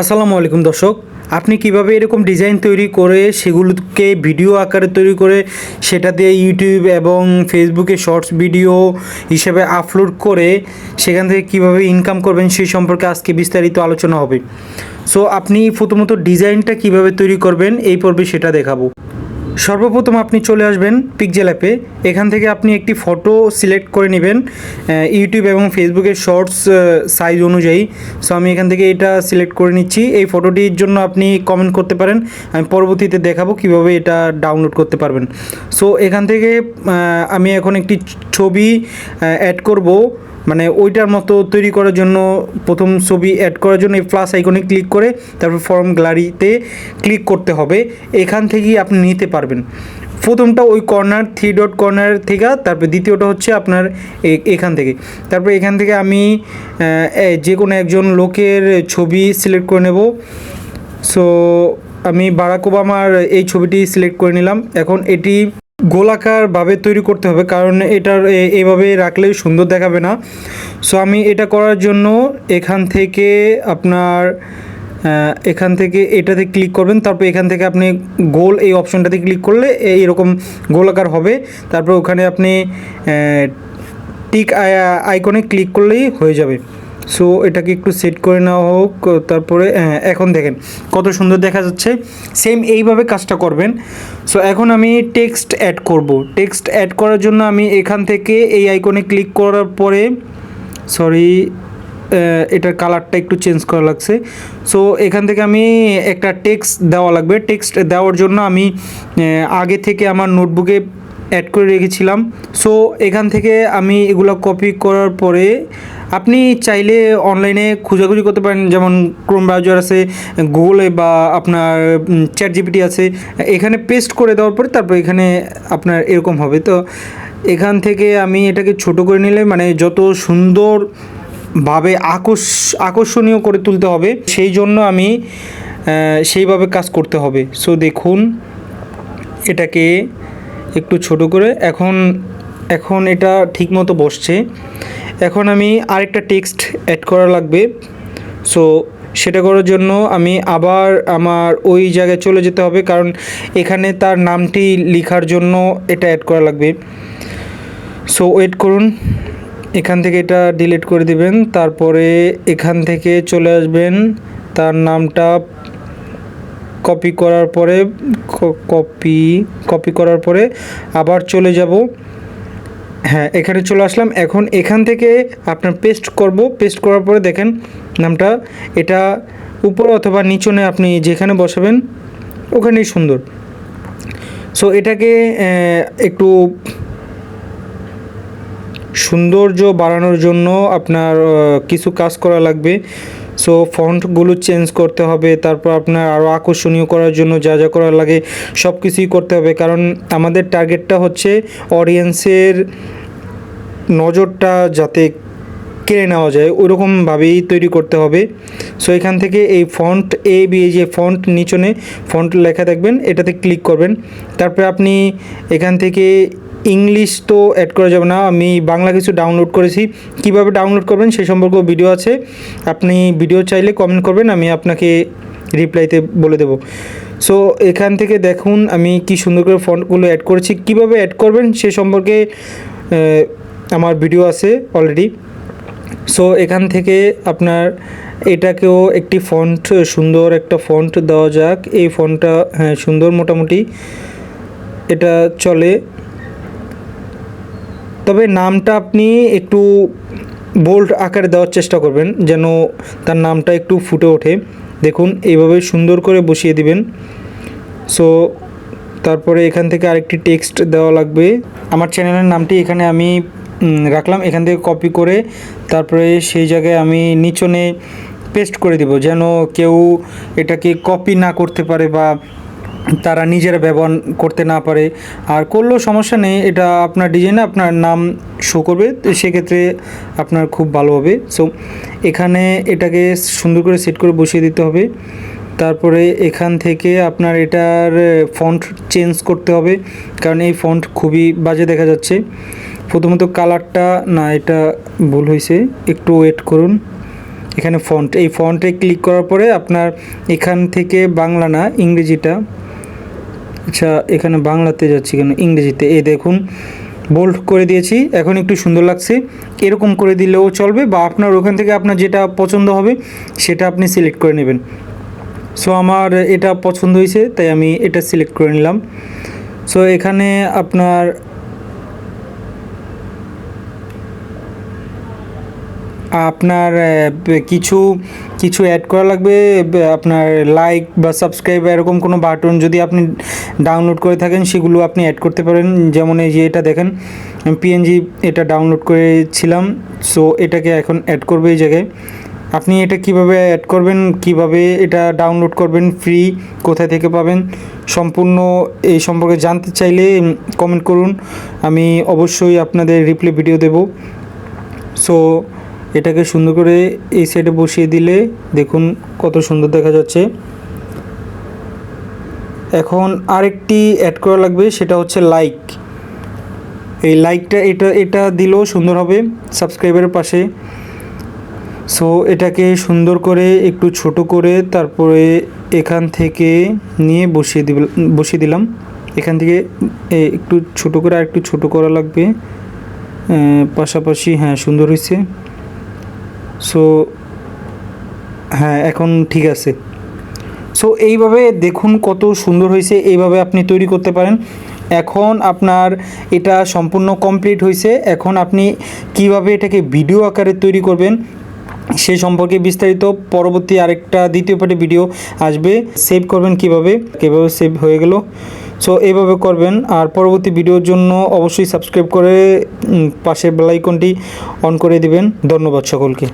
আসসালামু আলাইকুম দর্শক, আপনি কীভাবে এরকম ডিজাইন তৈরি করে সেগুলোকে ভিডিও আকারে তৈরি করে সেটা দিয়ে ইউটিউব এবং ফেসবুকে শর্টস ভিডিও হিসেবে আপলোড করে সেখান থেকে কীভাবে ইনকাম করবেন সেই সম্পর্কে আজকে বিস্তারিত আলোচনা হবে। সো আপনি প্রথমত ডিজাইনটা কীভাবে তৈরি করবেন এই পর্বে সেটা দেখাবো। সর্বপ্রথম আপনি চলে আসবেন পিকজেল অ্যাপে এখান থেকে আপনি একটি ফটো সিলেক্ট করে নেবেন ইউটিউব এবং ফেসবুকের শর্টস সাইজ অনুযায়ী। সো আমি এখান থেকে এটা সিলেক্ট করে নিচ্ছি। এই ফটোটির জন্য আপনি কমেন্ট করতে পারেন। আমি পরবর্তীতে দেখাবো কীভাবে এটা ডাউনলোড করতে পারবেন। সো এখান থেকে আমি এখন একটি ছবি অ্যাড করব। মানে ওইটার মতো তৈরি করার জন্য প্রথম ছবি অ্যাড করার জন্য এই প্লাস আইকনে ক্লিক করে তারপর ফর্ম গ্যালারিতে ক্লিক করতে হবে। এখান থেকেই আপনি নিতে পারবেন। প্রথমটা ওই কর্নার থ্রি ডট কর্নার থেকে, তারপর দ্বিতীয়টা হচ্ছে আপনার এখান থেকে। তারপর এখান থেকে আমি যে কোনো একজন লোকের ছবি সিলেক্ট করে নেব। সো আমি বারাক ওবামার এই ছবিটি সিলেক্ট করে নিলাম। এখন এটি গোলাকারভাবে তৈরি করতে হবে, কারণ এটার এভাবে রাখলে সুন্দর দেখাবে না। সো আমি এটা করার জন্য এখান থেকে আপনার এখান থেকে এটাতে ক্লিক করবেন, তারপর এখান থেকে আপনি গোল এই অপশনটাতে ক্লিক করলে এরকম গোলাকার হবে। তারপর ওখানে আপনি টিক আইকনে ক্লিক করলেই হয়ে যাবে। সো এটাকে একটু সেট করে নেওয়া হোক তারপরে হ্যাঁ, এখন দেখেন কত সুন্দর দেখা যাচ্ছে। সেম এইভাবে কাজটা করবেন। সো এখন আমি টেক্সট অ্যাড করব। টেক্সট অ্যাড করার জন্য আমি এখান থেকে এই আইকনে ক্লিক করার পরে সরি এটার কালারটা একটু চেঞ্জ করা লাগছে। সো এখান থেকে আমি একটা টেক্সট দেওয়া লাগবে। টেক্সট দেওয়ার জন্য আমি আগে থেকে আমার নোটবুকে অ্যাড করে রেখেছিলাম। সো এখান থেকে আমি এগুলো কপি করার পরে আপনি চাইলে অনলাইনে খোঁজাখুঁজি করতে পারেন, যেমন ক্রোম ব্রাউজার আছে গুগলে বা আপনার চ্যাট জিপিটি আছে। এখানে পেস্ট করে দেওয়ার পরে তারপর এখানে আপনার এরকম হবে। তো এখান থেকে আমি এটাকে ছোট করে নিলে মানে যত সুন্দর ভাবে আকর্ষ, আকর্ষণীয় করে তুলতে হবে, সেই জন্য আমি সেইভাবে কাজ করতে হবে। সো দেখুন, এটাকে একটু ছোট করে, এখন এখন এটা ঠিকমতো বসছে। এখন আমি আরেকটা টেক্সট অ্যাড করা লাগবে। সো সেটা করার জন্য আমি আবার আমার ওই জায়গায় চলে যেতে হবে, কারণ এখানে তার নামটি লেখার জন্য এটা অ্যাড করা লাগবে। সো ওয়েট করুন। এখান থেকে এটা ডিলিট করে দিবেন। তারপরে এখান থেকে চলে আসবেন। তার নামটা কপি করার পরে কপি কপি করার পরে আবার চলে যাব। হ্যাঁ এখানে চলে আসলাম। এখন এখান থেকে আপনার পেস্ট করব। পেস্ট করার পরে দেখেন নামটা। এটা উপরে অথবা নিচনে আপনি যেখানে বসাবেন, ওখানেই সুন্দর। সো এটাকে একটু সৌন্দর্য বাড়ানোর জন্য আপনার কিছু কাজ করা লাগবে। সো ফন্টগুলো চেঞ্জ করতে হবে, তারপর আপনার আরও আকর্ষণীয় করার জন্য যা যা করা লাগে সব কিছুই করতে হবে। কারণ আমাদের টার্গেটটা হচ্ছে অডিয়েন্সের নজরটা যাতে কেড়ে নেওয়া যায়, ওরকমভাবেই তৈরি করতে হবে। সো এখান থেকে এই ফন্ট এ বি যে ফন্ট নিচনে ফন্ট লেখা দেখবেন, এটাতে ক্লিক করবেন। তারপরে আপনি এখান থেকে ইংলিশ তো অ্যাড করা যাবে না। আমি বাংলা কিছু ডাউনলোড করেছি। কীভাবে ডাউনলোড করবেন সেই সম্পর্কে ভিডিও আছে। আপনি ভিডিও চাইলে কমেন্ট করবেন, আমি আপনাকে রিপ্লাইতে বলে দেবো। সো এখান থেকে দেখুন আমি কি সুন্দর করে ফন্টগুলো অ্যাড করেছি। কীভাবে অ্যাড করবেন সে সম্পর্কে আমার ভিডিও আছে অলরেডি সো এখান থেকে আপনার এটাকেও একটি ফন্ট সুন্দর একটা ফন্ট দেওয়া যাক। এই ফন্টটা হ্যাঁ সুন্দর মোটামুটি। এটা চলে। তবে নামটা আপনি একটু বোল্ড আকারে দেওয়ার চেষ্টা করবেন, যেন তার নামটা একটু ফুটে ওঠে। দেখুন, এইভাবে সুন্দর করে বসিয়ে দিবেন। সো তারপরে এখান থেকে আরেকটি টেক্সট দেওয়া লাগবে। আমার চ্যানেলের নামটি এখানে আমি রাখলাম। এখান থেকে কপি করে তারপরে সেই জায়গায় আমি নিচনে পেস্ট করে দিব, যেন কেউ এটাকে কপি না করতে পারে বা তারা নিজেরা ব্যবহার করতে না পারে। আর করলেও সমস্যা নেই, এটা আপনার ডিজাইনে আপনার নাম শো করবে সেক্ষেত্রে আপনার খুব ভালো হবে। সো এখানে এটাকে সুন্দর করে সেট করে বসিয়ে দিতে হবে। তারপরে এখান থেকে আপনার এটার ফন্ট চেঞ্জ করতে হবে, কারণ এই ফন্ট খুবই বাজে দেখা যাচ্ছে। প্রথমত কালারটা না, এটা ভুল হয়েছে, একটু ওয়েট করুন। এখানে ফন্ট এই ফন্টে ক্লিক করার পরে আপনার এখান থেকে বাংলা না, ইংরেজিটা আচ্ছা এখানে বাংলাতে যাচ্ছি কেন? ইংরেজিতে। এই দেখুন বোল্ড করে দিয়েছি। এখন একটু সুন্দর লাগছে। এরকম করে দিলেও চলবে বা আপনার ওখান থেকে আপনার যেটা পছন্দ হবে, সেটা আপনি সিলেক্ট করে নেবেন। সো আমার এটা পছন্দ হয়েছে, তাই আমি এটা সিলেক্ট করে নিলাম। সো এখানে আপনার আপনার কিছু কিছু অ্যাড করা লাগবে আপনার লাইক বা সাবস্ক্রাইব এরকম কোনো বাটন যদি আপনি ডাউনলোড করে থাকেন, সেগুলো আপনি অ্যাড করতে পারেন। যেমন এই যে এটা দেখেন পিএনজি এটা ডাউনলোড করেছিলাম সো এটাকে এখন অ্যাড করবে এই জায়গায়। আপনি এটা কীভাবে অ্যাড করবেন, কীভাবে এটা ডাউনলোড করবেন ফ্রি কোথায় থেকে পাবেন, সম্পূর্ণ এই সম্পর্কে জানতে চাইলে কমেন্ট করুন। আমি অবশ্যই আপনাদের রিপ্লাই ভিডিও দেবো। সো এটাকে সুন্দর করে এই সাইডে বসিয়ে দিলে দেখুন কত সুন্দর দেখা যাচ্ছে। এখন আরেকটি অ্যাড করা লাগবে, সেটা হচ্ছে লাইক এই লাইকটা এটা এটা দিলেও সুন্দর হবে সাবস্ক্রাইবারের পাশে। সো এটাকে সুন্দর করে একটু ছোট করে তারপরে এখান থেকে নিয়ে বসিয়ে দিব, বসিয়ে দিলাম। এখান থেকে একটু ছোট করে আর একটু ছোট করা লাগবে। পাশাপাশি হ্যাঁ সুন্দর হয়েছে। সো হ্যাঁ এখন ঠিক আছে। সো এইভাবে দেখুন কত সুন্দর হয়েছে, এইভাবে আপনি তৈরি করতে পারেন। এখন আপনার এটা সম্পূর্ণ কমপ্লিট হয়েছে। এখন আপনি কীভাবে এটাকে ভিডিও আকারে তৈরি করবেন, সে সম্পর্কে বিস্তারিত পরবর্তী আরেকটা দ্বিতীয় পার্টি ভিডিও আসবে। সেভ করবেন কীভাবে, কীভাবে সেভ হয়ে গেল। সো এইভাবে করবেন। আর পরবর্তী ভিডিওর জন্য অবশ্যই সাবস্ক্রাইব করে পাশের বেলাইকনটি অন করে দিবেন। ধন্যবাদ সকলকে।